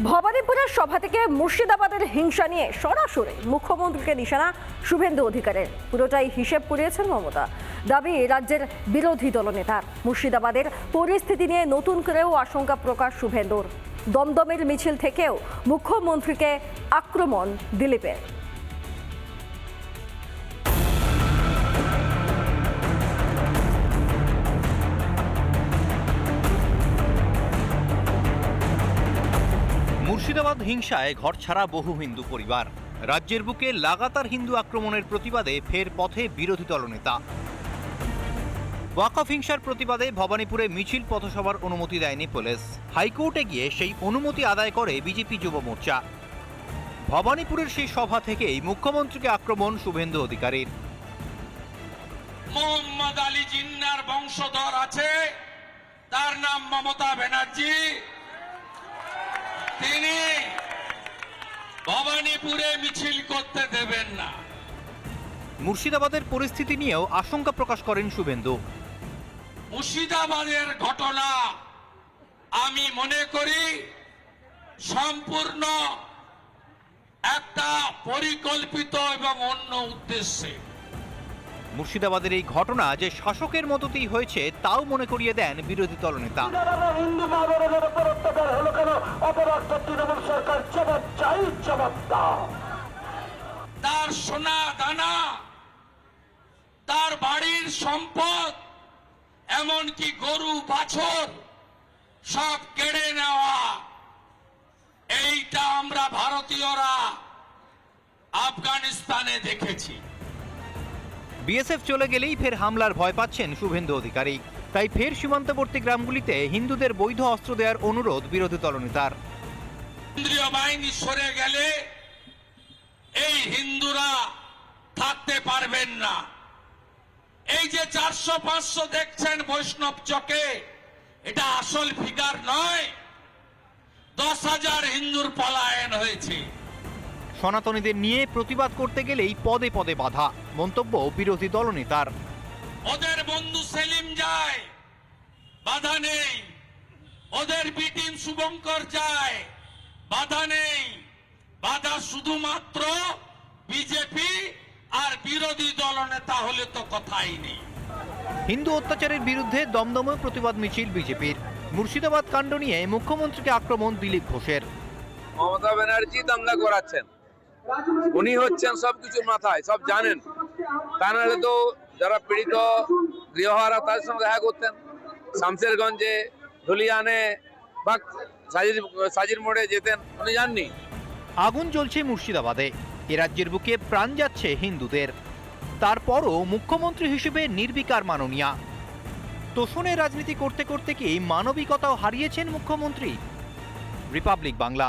ভবানীপুরের সভা থেকে মুর্শিদাবাদের হিংসা নিয়ে সরাসরি মুখ্যমন্ত্রীকে নিশানা শুভেন্দু অধিকারের। পুরোটাই হিসেব করিয়েছেন মমতা। দাবি, রাজ্যের বিরোধী দলনেতার। মুর্শিদাবাদের পরিস্থিতি নিয়ে নতুন করেও আশঙ্কা প্রকাশ শুভেন্দুর। দমদমের মিছিল থেকেও মুখ্যমন্ত্রীকে আক্রমণ দিলীপের। মুর্শিদাবাদ হিংসায় ঘর ছাড়া বহু হিন্দু পরিবার। রাজ্যের বুকে লাগাতার হিন্দু আক্রমণের প্রতিবাদে ফের পথে বিরোধী দলনেতা। ওয়াকফ হিংসার প্রতিবাদে ভবানীপুরে মিছিল পথসভার অনুমতি দেয়নি পুলিশ। হাইকোর্টে গিয়ে সেই অনুমতি আদায় করে বিজেপি যুব মোর্চা। ভবানীপুরের সেই সভা থেকেই মুখ্যমন্ত্রীকে আক্রমণ শুভেন্দু অধিকারীর। মোহাম্মদ আলী জিন্নার বংশধর আছে। তার নাম মমতা ব্যানার্জি। তিনি ভবানীপুরে মিছিল করতে দেবেন না। মুর্শিদাবাদের পরিস্থিতি নিয়েও আশঙ্কা প্রকাশ করেন শুভেন্দু। মুর্শিদাবাদের ঘটনা আমি মনে করি সম্পূর্ণ একটা পরিকল্পিত এবং অন্য উদ্দেশ্যে। মুর্শিদাবাদের এই ঘটনা যে শাসকের মতোতেই হয়েছে তাও মনে করিয়ে দেন বিরোধী দলনেতা। তার সোনা দানা তার বাড়ির সম্পদ এমনকি গরু বাছর সব কেড়ে নেওয়া। এইটা আমরা ভারতীয়রা আফগানিস্তানে দেখেছি। বিএসএফ চলে গেলেই ফের হামলার ভয় পাচ্ছেন শুভেন্দু অধিকারী। তাই ফের সীমান্তবর্তী গ্রামগুলিতে হিন্দুদের বৈধ অস্ত্র দেওয়ার অনুরোধ বিরোধী দলনেতার। কেন্দ্রীয় বাহিনী সরে গেলে এই হিন্দুরা থাকতে পারবেন না। এই যে চারশো, পাঁচশো দেখছেন বৈষ্ণব চকে, এটা আসল ফিগার নয়। দশ হাজার হিন্দুর পলায়ন হয়েছে। সনাতনীদের নিয়ে প্রতিবাদ করতে গেলেই পদে পদে বাধা। মন্তব্য বিরোধী দলনেতার। ওদের বন্ধু সেলিম যায় বাধা নেই। ওদের বিটিম শুভঙ্কর যায় বাধা নেই। বাধা শুধুমাত্র বিজেপি আর বিরোধী দলনেতা হলে তো কথাই নেই। হিন্দু অত্যাচারের বিরুদ্ধে দমদমে প্রতিবাদ মিছিল বিজেপির। মুর্শিদাবাদ কাণ্ড নিয়ে মুখ্যমন্ত্রীকে আক্রমণ দিলীপ ঘোষের। মমতা ব্যানার্জি দাঙ্গা করাচ্ছেন উনি হচ্ছেন সবকিছুর মাথায়, সব জানেন। তা নাহলে তো যারা পীড়িত, গৃহহারা, তাদের সঙ্গে দেখা করতেন। শামশেরগঞ্জে ধুলিয়ানে বা সাজির সাজির মোড়ে যেতেন, উনি জাননি। আগুন জ্বলছে মুর্শিদাবাদে। এ রাজ্যের বুকে প্রাণ যাচ্ছে হিন্দুদের। তারপরও মুখ্যমন্ত্রী হিসেবে নির্বিকার মাননীয়া। তোষণের রাজনীতি করতে করতে কি মানবিকতাও হারিয়েছেন মুখ্যমন্ত্রী? রিপাবলিক বাংলা।